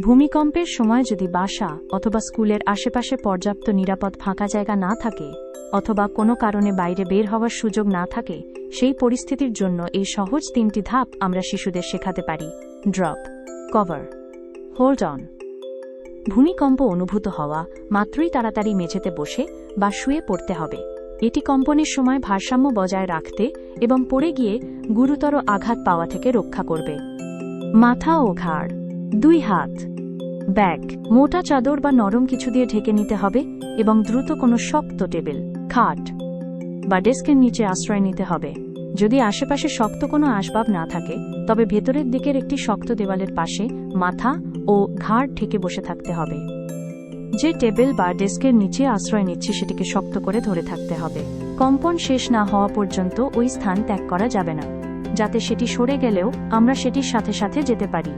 ভূমিকম্পের সময় যদি বাসা অথবা স্কুলের আশেপাশে পর্যাপ্ত নিরাপদ ফাঁকা জায়গা না থাকে, অথবা কোনো কারণে বাইরে বের হওয়ার সুযোগ না থাকে, সেই পরিস্থিতির জন্য এই সহজ তিনটি ধাপ আমরা শিশুদের শেখাতে পারি। Drop, cover, hold on. ভূমিকম্প অনুভূত হওয়া মাত্রই তাড়াতাড়ি মেঝেতে বসে বা শুয়ে পড়তে হবে। এটি কম্পনের সময় ভারসাম্য বজায় রাখতে এবং পড়ে গিয়ে গুরুতর আঘাত পাওয়া থেকে রক্ষা করবে। মাথা ও ঘাড় দুই হাত। ব্যাগ, মোটা চাদর বা নরম কিছু দিয়ে ঢেকে নিতে হবে এবং দ্রুত কোনো শক্ত টেবিল, খাট বা ডেস্কের নিচে আশ্রয় নিতে হবে। যদি আশেপাশে শক্ত কোনো আসবাব না থাকে, তবে ভেতরের দিকের একটি শক্ত দেওয়ালের পাশে মাথা ও ঘাড় ঠেকে বসে থাকতে হবে। যে টেবিল বা ডেস্কের নিচে আশ্রয় নিচ্ছি, সেটিকে শক্ত করে ধরে থাকতে হবে। কম্পন শেষ না হওয়া পর্যন্ত ওই স্থান ত্যাগ করা যাবে না, যাতে সেটি সরে গেলেও আমরা সেটির সাথে সাথে যেতে পারি।